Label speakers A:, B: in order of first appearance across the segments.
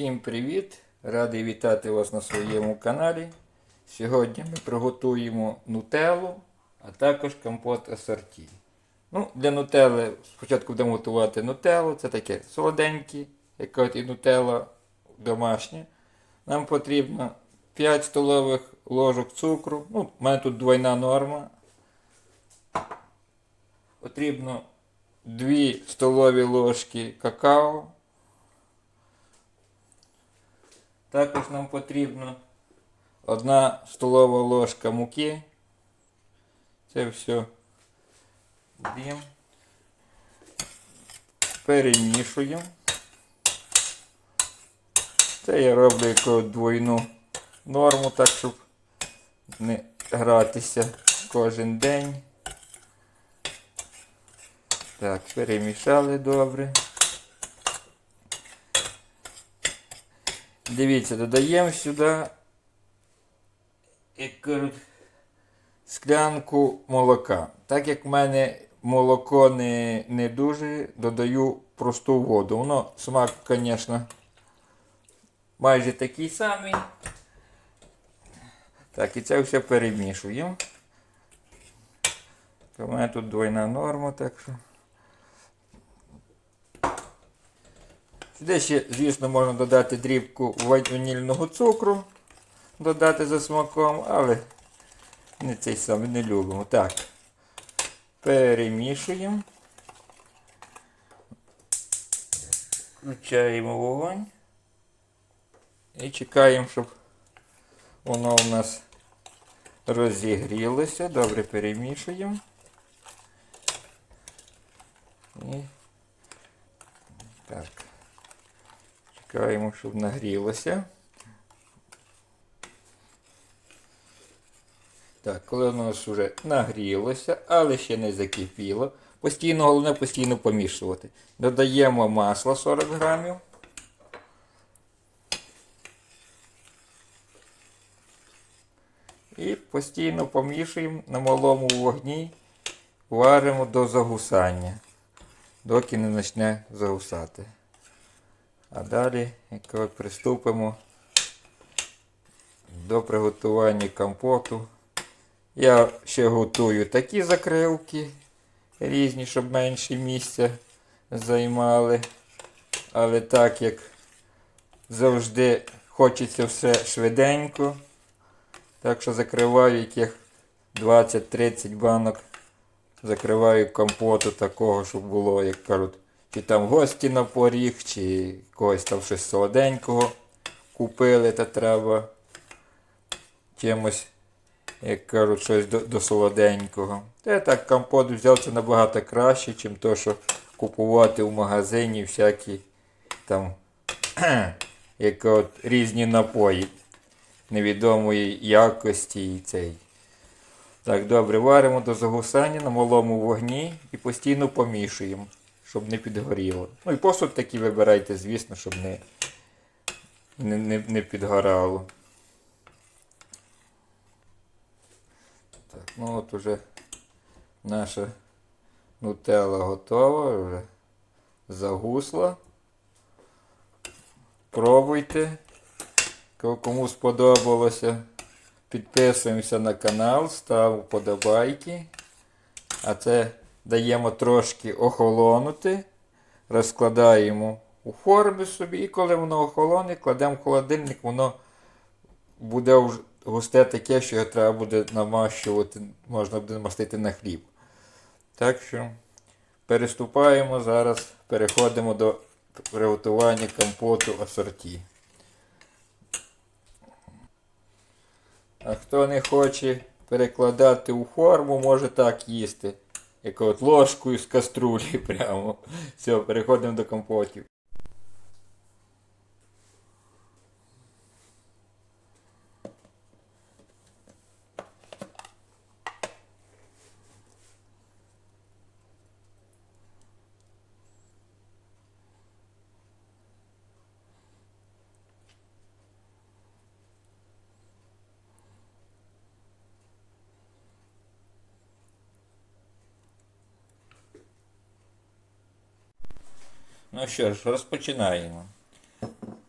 A: Всім привіт! Радий вітати вас на своєму каналі. Сьогодні ми приготуємо нутеллу, а також компот асорті. Ну, для нутелли спочатку будемо готувати нутеллу. Це таке солоденьке, яка от і нутелла домашня. Нам потрібно 5 столових ложок цукру. Ну, у мене тут двойна норма. Потрібно 2 столові ложки какао. Також нам потрібно одна столова ложка муки. Це все даємо. Перемішуємо. Це я роблю яку двойну норму, так щоб не гратися кожен день. Так, перемішали добре. Дивіться, додаємо сюди як кажуть, склянку молока. Так як в мене молоко не, не дуже, додаю просту воду. Воно смак, звісно, майже такий самий. Так, і це все перемішуємо. У мене тут двойна норма, так що. Сюди ще, звісно, можна додати дрібку ванільного цукру, додати за смаком, але не цей самий не любимо. Так. Перемішуємо. Включаємо вогонь. І чекаємо, щоб воно у нас розігрілося. Добре перемішуємо. І так. Чекаємо, щоб нагрілося. Так, коли воно ж вже нагрілося, але ще не закипіло. Постійно, головне постійно помішувати. Додаємо масло 40 грамів. І постійно помішуємо на малому вогні, варимо до загусання, доки не почне загусати. А далі як приступимо до приготування компоту. Я ще готую такі закривки різні, щоб менше місця займали. Але так як завжди хочеться все швиденько, так що закриваю яких 20-30 банок. Закриваю компоту такого, щоб було, як кажуть, чи там гості на поріг, чи когось там щось солоденького купили, та треба чимось, як кажуть, щось до, до солоденького. Та так компот взяв це набагато краще, ніж то, що купувати в магазині всякі там як от, різні напої невідомої якості і цей. Так, добре, варимо до загусання на малому вогні і постійно помішуємо, щоб не підгоріло. Ну і посуд такий вибирайте, звісно, щоб не, не, не, не підгорало. Так, ну от уже наша нутелла готова, вже загусла. Пробуйте. Кому сподобалося, підписуємося на канал, став вподобайки. А це даємо трошки охолонути, розкладаємо у формі собі, і коли воно охолоне, кладемо в холодильник, воно буде густе таке, що його треба буде намащувати, можна буде мастити на хліб. Так що переступаємо зараз, переходимо до приготування компоту асорті. А хто не хоче перекладати у форму, може так їсти. Як от ложкою з каструлі прямо. Все, переходимо до компотів. Ну що ж, розпочинаємо.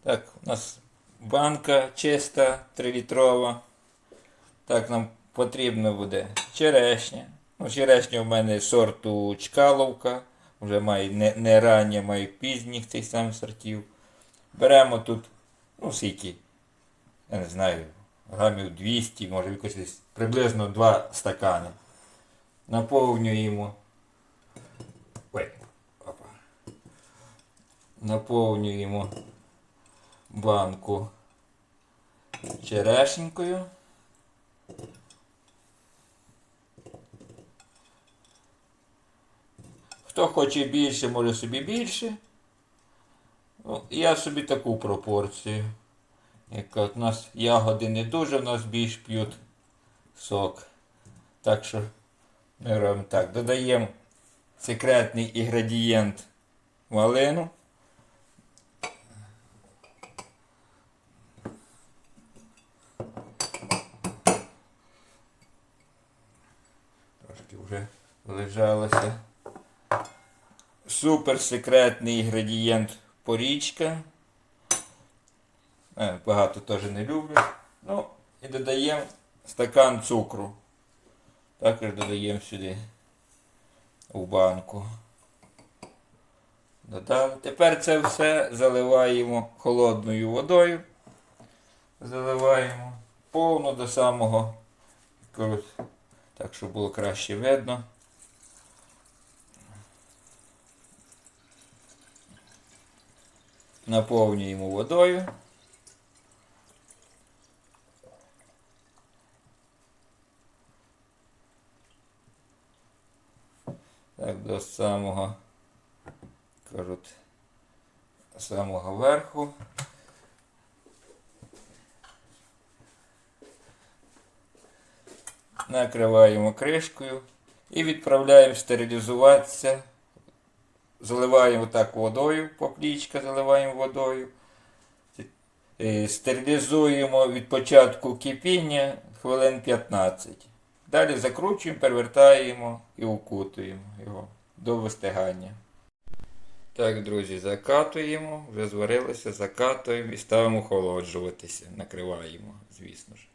A: Так, у нас банка чиста, 3-літрова. Так, нам потрібно буде черешня. Ну, черешня в мене сорту Чкаловка. Вже має не, не рання, має пізніх цих самих сортів. Беремо тут, ну скільки, я не знаю, грамів 200, може якось приблизно 2 стакани. Наповнюємо. Ой. Наповнюємо банку черешенькою. Хто хоче більше, може собі більше. Ну, я собі таку пропорцію. Яка у нас ягоди не дуже, в нас більш п'ють сок. Так що ми робимо так. Додаємо секретний інгредієнт малину. Трошки вже лежалося. Супер секретний інгредієнт порічка. Е, Багато теж не люблю. Ну, і додаємо стакан цукру. Також додаємо сюди у банку. Додали. Тепер це все заливаємо холодною водою. Заливаємо повно до самого, кажуть, так, щоб було краще видно. Наповнюємо водою. Так, до самого, кажуть, самого верху. Накриваємо кришкою і відправляємо стерилізуватися. Заливаємо так водою, поплічка заливаємо водою. Е, Стерилізуємо від початку кипіння хвилин 15. Далі закручуємо, перевертаємо і укутуємо його до вистигання. Так, друзі, закатуємо, вже зварилося, закатуємо і ставимо охолоджуватися. Накриваємо, звісно ж.